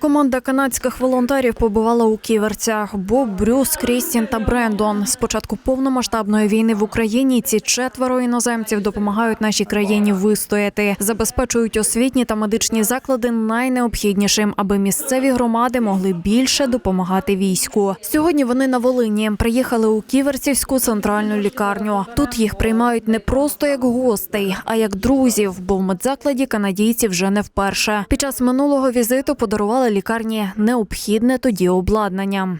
Команда канадських волонтерів побувала у ківерцях. Боб, Брюс, Крістін та Брендон. З початку повномасштабної війни в Україні ці четверо іноземців допомагають нашій країні вистояти, забезпечують освітні та медичні заклади найнеобхіднішим, аби місцеві громади могли більше допомагати війську. Сьогодні вони на Волині приїхали у Ківерцівську центральну лікарню. Тут їх приймають не просто як гостей, а як друзів, бо в медзакладі канадійці вже не вперше. Під час минулого візиту подарували лікарні необхідне тоді обладнання.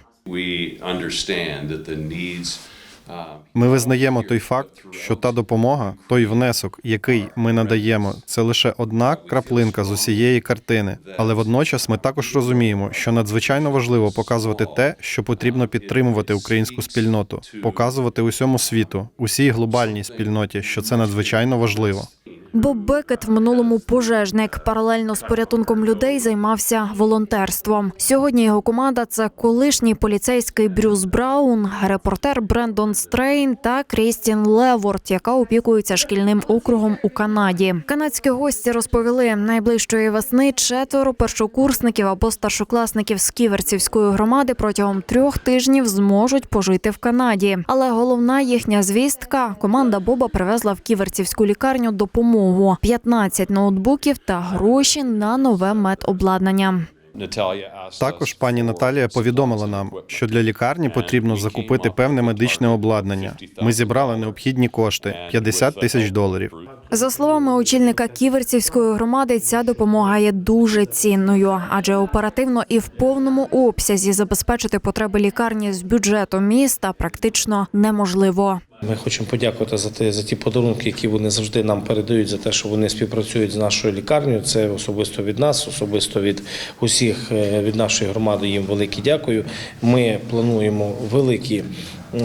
Uh, Ми визнаємо той факт, що та допомога, той внесок, який ми надаємо, це лише одна краплинка з усієї картини. Але водночас ми також розуміємо, що надзвичайно важливо показувати те, що потрібно підтримувати українську спільноту, показувати усьому світу, усій глобальній спільноті, що це надзвичайно важливо. Боб Бекет в минулому пожежник. Паралельно з порятунком людей займався волонтерством. Сьогодні його команда це колишній поліцейський Брюс Браун, репортер Брендон Стрейн та Крістін Леворт, яка опікується шкільним округом у Канаді. Канадські гості розповіли, найближчої весни четверо першокурсників або старшокласників з Ківерцівської громади протягом трьох тижнів зможуть пожити в Канаді. Але головна їхня звістка команда Боба привезла в Ківерцівську лікарню допомогу: 15 ноутбуків та гроші на нове медобладнання. Також пані Наталія повідомила нам, що для лікарні потрібно закупити певне медичне обладнання. Ми зібрали необхідні кошти 50 тисяч доларів. За словами очільника Ківерцівської громади, ця допомога є дуже цінною, адже оперативно і в повному обсязі забезпечити потреби лікарні з бюджету міста практично неможливо. Ми хочемо подякувати за те за ті подарунки, які вони завжди нам передають, за те, що вони співпрацюють з нашою лікарнею. Це особисто від нас, особисто від усіх е, від нашої громади. Їм велике дякую. Ми плануємо великі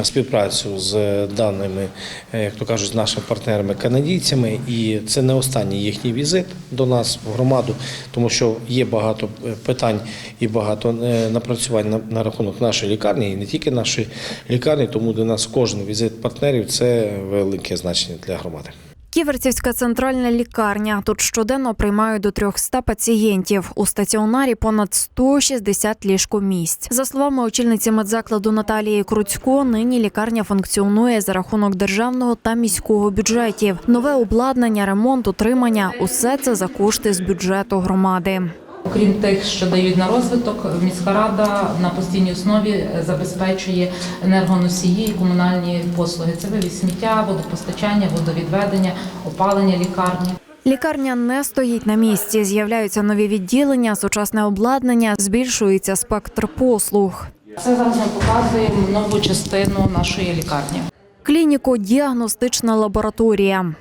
співпрацю з даними, е, як то кажуть, з нашими партнерами канадійцями. І це не останній їхній візит до нас в громаду, тому що є багато е, питань і багато е, напрацювань на, рахунок нашої лікарні, і не тільки нашої лікарні, тому для нас кожен візит партнерів це велике значення для громади. Ківерцівська центральна лікарня. Тут щоденно приймають до 300 пацієнтів. У стаціонарі понад 160 ліжкомісць. За словами очільниці медзакладу Наталії Круцько, нині лікарня функціонує за рахунок державного та міського бюджетів. Нове обладнання, ремонт, утримання усе це за кошти з бюджету громади. Окрім тих, що дають на розвиток, міська рада на постійній основі забезпечує енергоносії і комунальні послуги. Це вивіз сміття, водопостачання, водовідведення, опалення лікарні. Лікарня не стоїть на місці. З'являються нові відділення, сучасне обладнання, збільшується спектр послуг. Це зараз ми показуємо нову частину нашої лікарні. Клініко-діагностична лабораторія.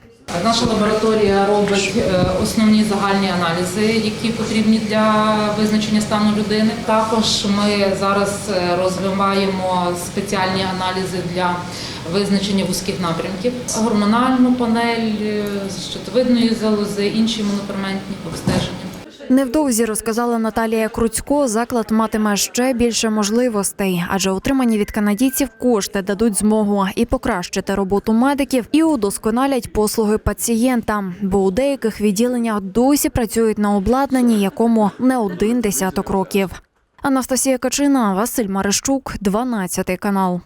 Наша лабораторія робить е, основні загальні аналізи, які потрібні для визначення стану людини. Також ми зараз е, розвиваємо спеціальні аналізи для визначення вузьких напрямків, гормональну панель е, щитовидної залози, інші моноферментні обстеження. Невдовзі розказала Наталія Круцько, заклад матиме ще більше можливостей, адже отримані від канадійців кошти дадуть змогу і покращити роботу медиків, і удосконалять послуги пацієнтам. Бо у деяких відділеннях досі працюють на обладнанні, якому не один десяток років. Анастасія Качина, Василь Марищук, 12 канал.